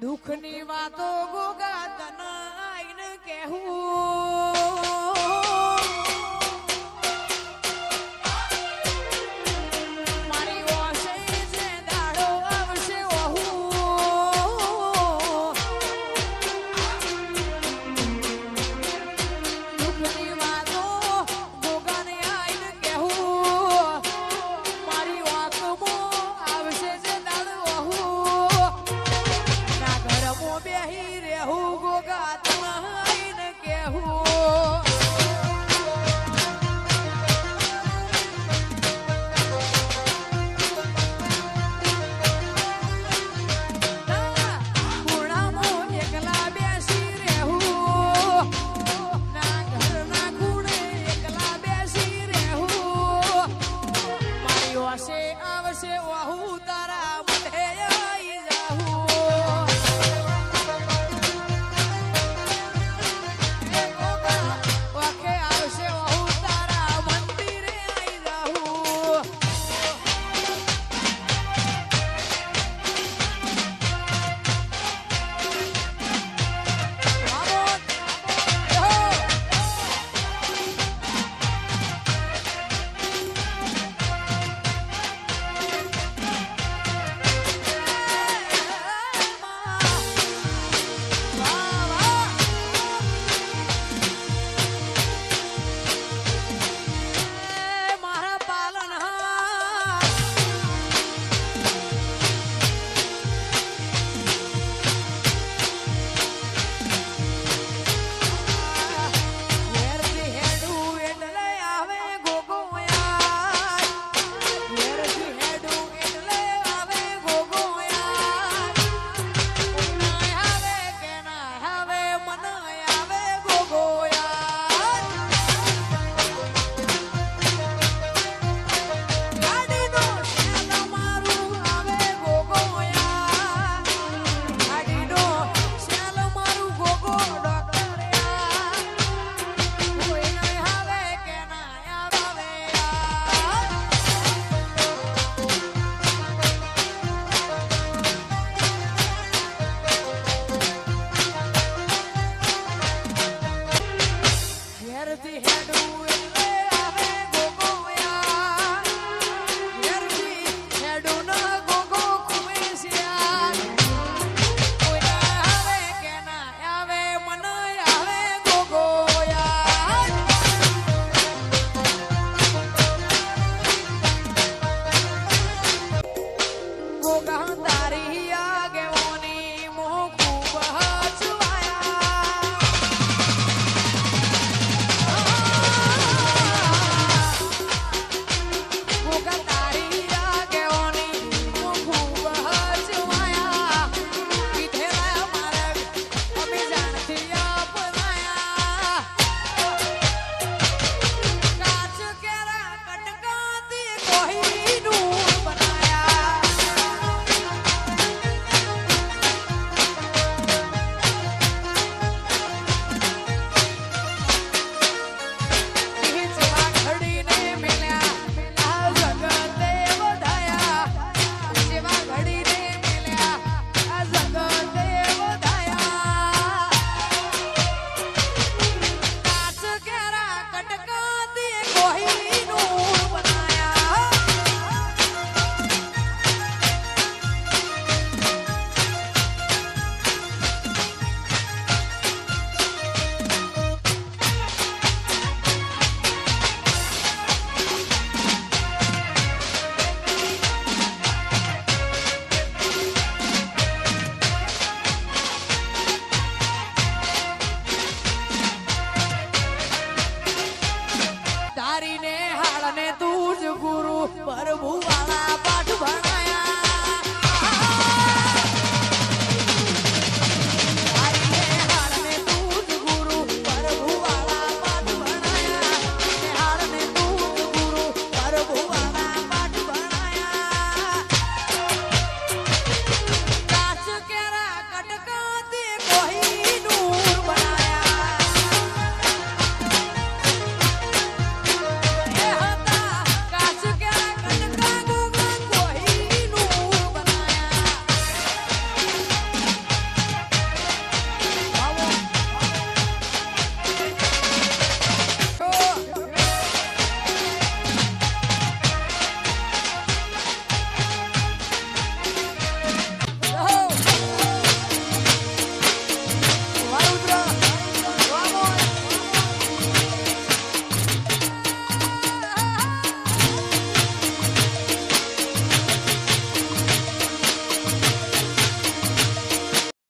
દુઃખની વાતો ગોગા તને આઈને કહેવું. બેહી રેહું ગોગા the head away.